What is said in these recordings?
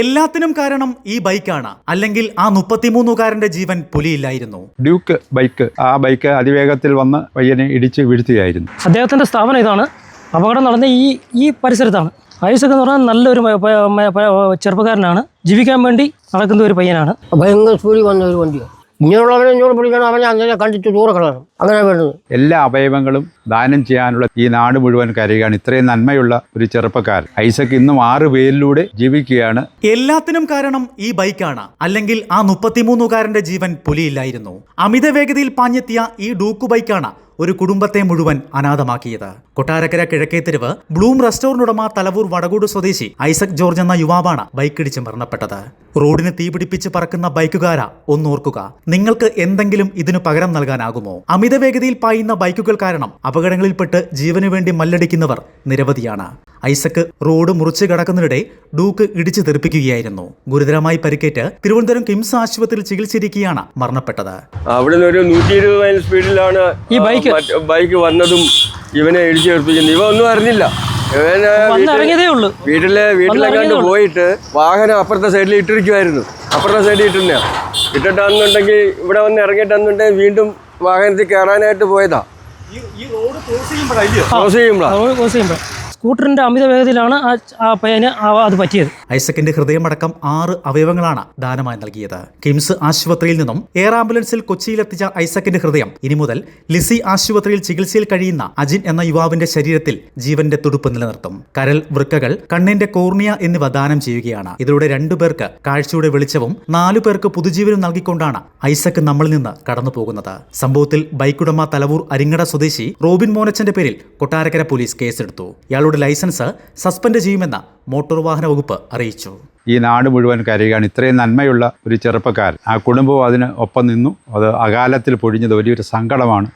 എല്ലാത്തിനും കാരണം ഈ ബൈക്കാണ്. അല്ലെങ്കിൽ ആ മുപ്പത്തിമൂന്നുകാരന്റെ ജീവൻ പുലിയില്ലായിരുന്നു. ഡ്യൂക്ക് ബൈക്ക് ആ ബൈക്ക് അതിവേഗത്തിൽ വന്ന് പയ്യനെ ഇടിച്ച് വീഴ്ത്തുകയായിരുന്നു. അദ്ദേഹത്തിന്റെ സ്ഥാപനം ഇതാണ്. അപകടം നടന്ന ഈ ഈ പരിസരത്താണ്. ഐസക് എന്ന് പറഞ്ഞാൽ നല്ലൊരു ചെറുപ്പക്കാരനാണ്. ജീവിക്കാൻ വേണ്ടി നടക്കുന്ന ഒരു പയ്യനാണ്. ഭയങ്കര സ്പീഡിൽ വന്ന ഒരു വണ്ടിയാണ്. ഇങ്ങനെയുള്ളവനെ ഇങ്ങോട്ട് പിടിക്കണം അവനെ അങ്ങനെ കണ്ടിട്ട് ദൂരെ കളയണം. അങ്ങനെ വേണ്ടത് എല്ലാ അവയവങ്ങളും ദാനം ചെയ്യാനുള്ള ഈ നാട് മുഴുവൻ കരയുകയാണ്. ഇത്രയും നന്മയുള്ള ഒരു ചെറുപ്പക്കാരൻ. ഐസക് ഇന്നും ആറ് പേരിലൂടെ ജീവിക്കുകയാണ്. എല്ലാത്തിനും കാരണം ഈ ബൈക്കാണ്. അല്ലെങ്കിൽ ആ മുപ്പത്തിമൂന്നുകാരന്റെ ജീവൻ പുലിയില്ലായിരുന്നു. അമിത വേഗതയിൽ പാഞ്ഞെത്തിയ ഈ ഡൂക്കു ബൈക്കാണ് ഒരു കുടുംബത്തെ മുഴുവൻ അനാഥമാക്കിയത്. കൊട്ടാരക്കര കിഴക്കേതെരുവ് ബ്ലൂം റെസ്റ്റോറന്റ് ഉടമ തലവൂർ വടകൂട് സ്വദേശി ഐസക് ജോർജ് എന്ന യുവാവാണ് ബൈക്കിടിച്ച് മരണപ്പെട്ടത്. റോഡിന് തീപിടിപ്പിച്ച് പറക്കുന്ന ബൈക്കുകാര ഒന്നോർക്കുക. നിങ്ങൾക്ക് എന്തെങ്കിലും ഇതിനു പകരം നൽകാനാകുമോ? അമിത വേഗതയിൽ പായുന്ന ബൈക്കുകൾ കാരണം അപകടങ്ങളിൽപ്പെട്ട് ജീവനു വേണ്ടി മല്ലടിക്കുന്നവർ നിരവധിയാണ്. ഐസക്ക് റോഡ് മുറിച്ച് കടക്കുന്നതിനിടെ ഡൂക്ക് ഇടിച്ചു തെറിപ്പിക്കുകയായിരുന്നു. ഗുരുതരമായി പരിക്കേറ്റ് തിരുവനന്തപുരം കിംസ് ആശുപത്രിയിൽ ചികിത്സയിരിക്കുകയാണ് മരണപ്പെട്ടത്. അവിടെ ഒരു നൂറ്റി ഇരുപത് മൈൽ സ്പീഡിലാണ് ഈ ബൈക്ക്? ബൈക്ക് വന്നതും ഇവനെ ഇടിച്ചു തെറിപ്പിക്കുന്നത് ഇവ ഒന്നും അറിഞ്ഞില്ല. വീട്ടിലെ വീട്ടിലെങ്ങാണ്ട് പോയിട്ട് വാഹനം അപ്പുറത്തെ സൈഡിൽ ഇട്ടിരിക്കുമായിരുന്നു അപ്പുറത്തെ സൈഡിൽ ഇട്ടുന്ന ഇട്ടിട്ടാണെന്നുണ്ടെങ്കിൽ ഇവിടെ വന്ന് ഇറങ്ങിയിട്ടാണെന്നുണ്ടെങ്കിൽ വീണ്ടും വാഹനത്തിൽ കയറാനായിട്ട് പോയതാ. ക്രോസ് ചെയ്യുമ്പോഴാണ് ക്രോസ് അമിത വേഗതയിലാണ് ആ പയ്യന് അത് പറ്റിയത്. ഐസക്കിന്റെ ഹൃദയമടക്കം ആറ് അവയവങ്ങളാണ് ദാനമായി നൽകിയത്. കിംസ് ആശുപത്രിയിൽ നിന്നും എയർ ആംബുലൻസിൽ കൊച്ചിയിലെത്തിച്ച ഐസക്കിന്റെ ഹൃദയം ഇനി മുതൽ ലിസി ആശുപത്രിയിൽ ചികിത്സയിൽ കഴിയുന്ന അജിൻ എന്ന യുവാവിന്റെ ശരീരത്തിൽ ജീവന്റെ തുടുപ്പ് നിലനിർത്തും. കരൽ വൃക്കകൾ കണ്ണിന്റെ കോർണിയ എന്നിവ ദാനം ചെയ്യുകയാണ്. ഇതിലൂടെ രണ്ടു പേർക്ക് കാഴ്ചയുടെ വെളിച്ചവും നാലു പേർക്ക് പുതുജീവനും നൽകിക്കൊണ്ടാണ് ഐസക്ക് നമ്മളിൽ നിന്ന് കടന്നു പോകുന്നത്. സംഭവത്തിൽ ബൈക്കുടമ തലവൂർ അരിങ്ങട സ്വദേശി റോബിൻ മോനച്ചന്റെ പേരിൽ കൊട്ടാരക്കര പോലീസ് കേസെടുത്തു. ഇയാളുടെ ലൈസൻസ് സസ്പെൻഡ് ചെയ്യുമെന്ന് മോട്ടോർ വാഹന വകുപ്പ് അറിയിച്ചു. ഈ നാട് മുഴുവൻ കരയുകയാണ്. ഇത്രയും നന്മയുള്ള ഒരു ചെറുപ്പക്കാരൻ. ആ കുടുംബവും അതിന് ഒപ്പം നിന്നു. അത് അകാലത്തിൽ പൊഴിഞ്ഞത് വലിയൊരു സങ്കടമാണ്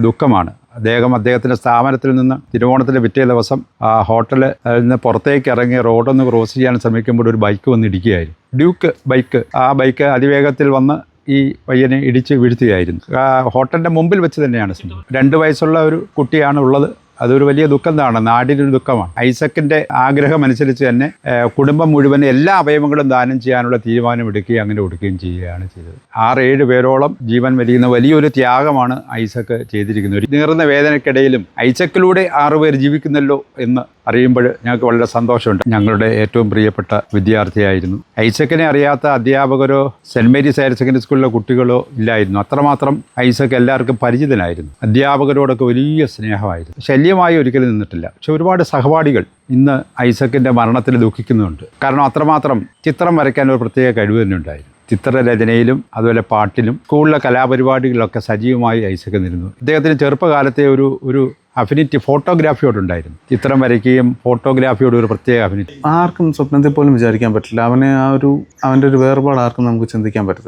ദുഃഖമാണ്. അദ്ദേഹം അദ്ദേഹത്തിന്റെ സ്ഥാപനത്തിൽ നിന്ന് തിരുവോണത്തിന്റെ പിറ്റേ ദിവസം ആ ഹോട്ടലിൽ നിന്ന് പുറത്തേക്ക് ഇറങ്ങി റോഡൊന്ന് ക്രോസ് ചെയ്യാൻ ശ്രമിക്കുമ്പോൾ ഒരു ബൈക്ക് വന്ന് ഇടിക്കുകയായിരുന്നു ഡ്യൂക്ക് ബൈക്ക്. ആ ബൈക്ക് അതിവേഗത്തിൽ വന്ന് ഈ പയ്യനെ ഇടിച്ച് വീഴ്ത്തുകയായിരുന്നു. ഹോട്ടലിന്റെ മുമ്പിൽ വെച്ച് തന്നെയാണ് രണ്ട് വയസ്സുള്ള ഒരു കുട്ടിയാണ് ഉള്ളത്. അതൊരു വലിയ ദുഃഖം തന്നെ. നാടിനൊരു ദുഃഖമാണ്. ഐസക്കിന്റെ ആഗ്രഹം അനുസരിച്ച് തന്നെ കുടുംബം മുഴുവൻ എല്ലാ അവയവങ്ങളും ദാനം ചെയ്യാനുള്ള തീരുമാനം എടുക്കുകയും അങ്ങനെ കൊടുക്കുകയും ചെയ്യുകയാണ് ചെയ്തത്. ആറ് ഏഴ് പേരോളം ജീവൻ വലിയുന്ന വലിയൊരു ത്യാഗമാണ് ഐസക്ക് ചെയ്തിരിക്കുന്നത്. ഒരു നീറുന്ന വേദനയ്ക്കിടയിലും ഐസക്കിലൂടെ ആറുപേർ ജീവിക്കുന്നല്ലോ എന്ന് അറിയുമ്പോൾ ഞങ്ങൾക്ക് വളരെ സന്തോഷമുണ്ട്. ഞങ്ങളുടെ ഏറ്റവും പ്രിയപ്പെട്ട വിദ്യാർത്ഥിയായിരുന്നു. ഐസക്കിനെ അറിയാത്ത അധ്യാപകരോ സെന്റ് മേരീസ് ഹയർ സെക്കൻഡറി സ്കൂളിലെ കുട്ടികളോ ഇല്ലായിരുന്നു. അത്രമാത്രം ഐസക്ക് എല്ലാവർക്കും പരിചിതനായിരുന്നു. അധ്യാപകരോടൊക്കെ വലിയ സ്നേഹമായിരുന്നു. ശല്യമായി ഒരിക്കലും നിന്നിട്ടില്ല. പക്ഷെ ഒരുപാട് സഹപാഠികൾ ഇന്ന് ഐസക്കിന്റെ മരണത്തിൽ ദുഃഖിക്കുന്നുണ്ട്. കാരണം അത്രമാത്രം ചിത്രം വരയ്ക്കാൻ ഒരു പ്രത്യേക കഴിവ് തന്നെ ഉണ്ടായിരുന്നു. ചിത്രരചനയിലും അതുപോലെ പാട്ടിലും സ്കൂളിലെ കലാപരിപാടികളിലൊക്കെ സജീവമായി ഐസക്ക് നിന്നിരുന്നു. അദ്ദേഹത്തിന് ചെറുപ്പകാലത്തെ ഒരു ഒരു അഫിനിറ്റി ഫോട്ടോഗ്രാഫിയോടുണ്ടായിരുന്നു ചിത്രം വരയ്ക്കുകയും ഫോട്ടോഗ്രാഫിയോട് ഒരു പ്രത്യേക അഫിനിറ്റി ആർക്കും സ്വപ്നത്തിൽ പോലും വിചാരിക്കാൻ പറ്റില്ല. അവനെ ആ ഒരു അവന്റെ ഒരു വേർപാട് ആർക്കും നമുക്ക് ചിന്തിക്കാൻ പറ്റത്തില്ല.